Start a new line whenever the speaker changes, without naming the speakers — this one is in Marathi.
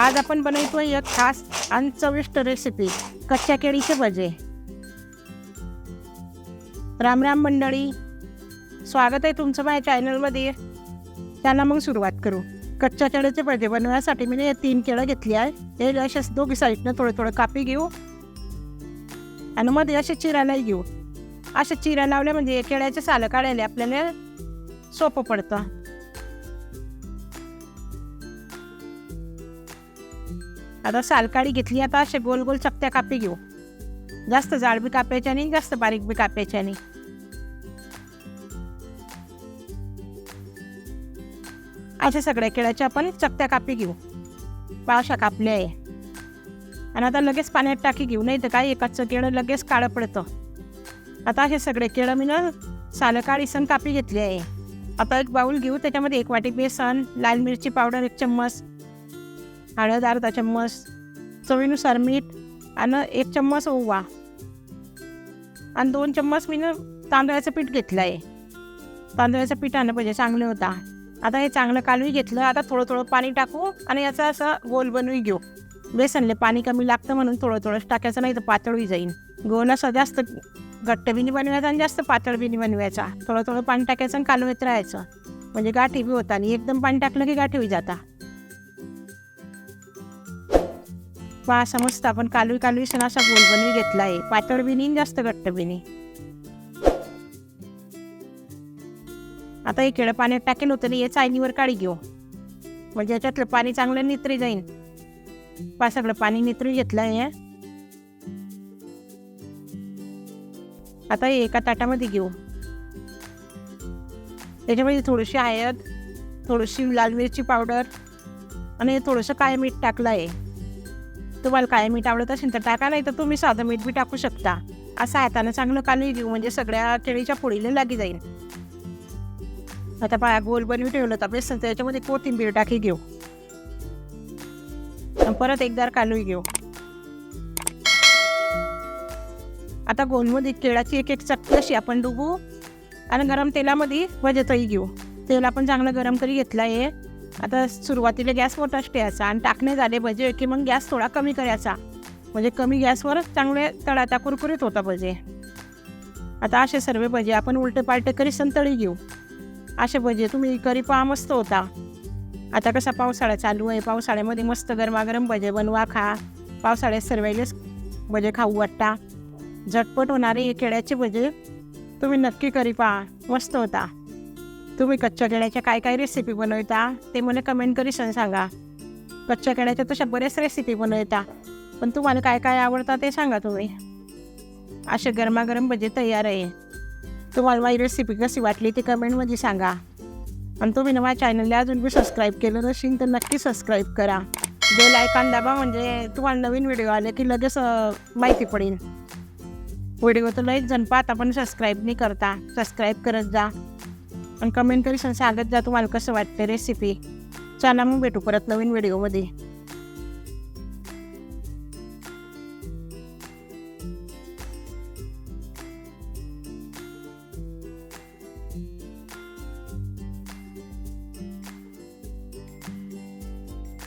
आज आपण बनवतोय एक खास आणि चविष्ट रेसिपी कच्च्या केळीचे भजे. रामराम मंडळी स्वागत आहे तुमचं माझ्या चॅनलमध्ये त्यांना मग सुरुवात करू. कच्च्या केळीचे भजे बनवण्यासाठी मी हे तीन केळं घेतली आहे. हे असे दोघी साईडनं थोडं थोडं कापी घेऊ. आणि मध्ये असे चिरायलाही घेऊ. असे चिरा लावल्या म्हणजे केळ्याचे सालं काढायला आपल्याला सोपं पडतं. आता सालकाळी घेतली आता असे गोल गोल चपट्या कापी घेऊ. जास्त जाड बी कापायच्या नाही जास्त बारीक बी कापायच्या नाही अशा सगळ्या केळ्याच्या आपण चपट्या कापी घेऊ. पावशा कापल्या आहे. आणि आता लगेच पाण्यात टाकी घेऊ नाही तर काय एकाचं केळं लगेच काळं पडतं. आता हे सगळे केळं मी ना सालकाळी सण कापी घेतली आहे. आता एक बाऊल घेऊ त्याच्यामध्ये एक वाटी बेसन लाल मिरची पावडर एक चम्मच हळद अर्धा चम्मच चवीनुसार मीठ आणि एक चम्मच ओवा. आणि दोन चम्मच मी ना तांदळाचं पीठ घेतलं आहे तांदळाचं पीठ आणलं पाहिजे चांगलं होता. आता हे चांगलं कालवी घेतलं आता थोडं थोडं पाणी टाकू आणि याचा असं गोल बनवी घेऊ. बेसनले पाणी कमी लागतं म्हणून थोडं थोडंच टाकायचं नाही तर पातळी जाईल गोल असं जास्त घट्ट बी बनवायचा आणि जास्त पातळ बी बनवायचा. थोडं थोडं पाणी टाकायचं आणि कालवत राहायचं. म्हणजे गाठी बी होता आणि एकदम पाणी टाकलं की गाठी होई जाता. पहा समजता पण आपण कालवी कालवी सण असा गोल बनवी घेतला आहे पातळ बिनी जास्त घट्ट बिनी आता हे केळं पाण्यात टाकेल होतं नाही हे चायनीवर काळी घेऊ. म्हणजे याच्यातलं पाणी चांगलं नित्री जाईन. पा सगळं पाणी नित्री घेतलं आहे आता हे एका ताटामध्ये घेऊ. त्याच्यामध्ये थोडीशी हळद थोडीशी लाल मिरची पावडर आणि थोडंसं काय मीठ टाकलं आहे तुम्हाला काय मीठ आवडत असेल तर टाका नाही तर तुम्ही साधं मीठ बी टाकू शकता. असं हातानं चांगलं कालवी घेऊ म्हणजे सगळ्या केळीच्या फोडीला लागी जाईल. आता पाया गोल बनवी ठेवलं तर बेसन त्याच्यामध्ये कोथिंबीर टाकी घेऊ. परत एकदा कालवी घेऊ. आता गोलमध्ये केळाची एक एक चक्की अशी आपण डुबू. आणि गरम तेलामध्ये भजतही घेऊ. तेल आपण चांगलं गरम करी घेतलं आहे आता सुरुवातीला गॅस मोठाच ठेवायचा आणि टाकणे झाले भजे की मग गॅस थोडा कमी करायचा. म्हणजे कमी गॅसवरच चांगले तळाता कुरकुरीत होता भजे. आता असे सर्व भजे आपण उलटे पालटे करी संतळी घेऊ. असे भजे तुम्ही करी पहा मस्त होता. आता कसा पावसाळा चालू आहे. पावसाळ्यामध्ये मस्त गरमागरम भजे बनवा खा. पावसाळ्यात सर्वेलेच भजे खाऊ वाटता. झटपट होणारे हे केळ्याचे भजे तुम्ही नक्की करी पहा. मस्त होता. तुम्ही कच्च्या केळ्याच्या काय काय रेसिपी बनवता? ते मला कमेंट करीसन सांगा कच्च्या केळ्याच्या तशा बऱ्याच रेसिपी बनवता. पण तुम्हाला काय काय आवडतं ते सांगा तुम्ही. असे गरमागरम भजे तयार आहे. तुम्हाला माझी रेसिपी कशी वाटली ती कमेंटमध्ये सांगा. आणि तुम्ही ना माझ्या चॅनलला अजून बी सबस्क्राईब केलं नसेल तर नक्की सबस्क्राईब करा. बेल आयकॉन दाबा म्हणजे तुम्हाला नवीन व्हिडिओ आले की लगेच माहिती पडेल. व्हिडिओ तर लईच जण पाहता पण सबस्क्राईब नाही करता. सबस्क्राईब करत जा. आणि कमेंट करी सांगत जा तुम्हाला कसं वाटतं रेसिपी चला मग भेटू परत नवीन व्हिडिओमध्ये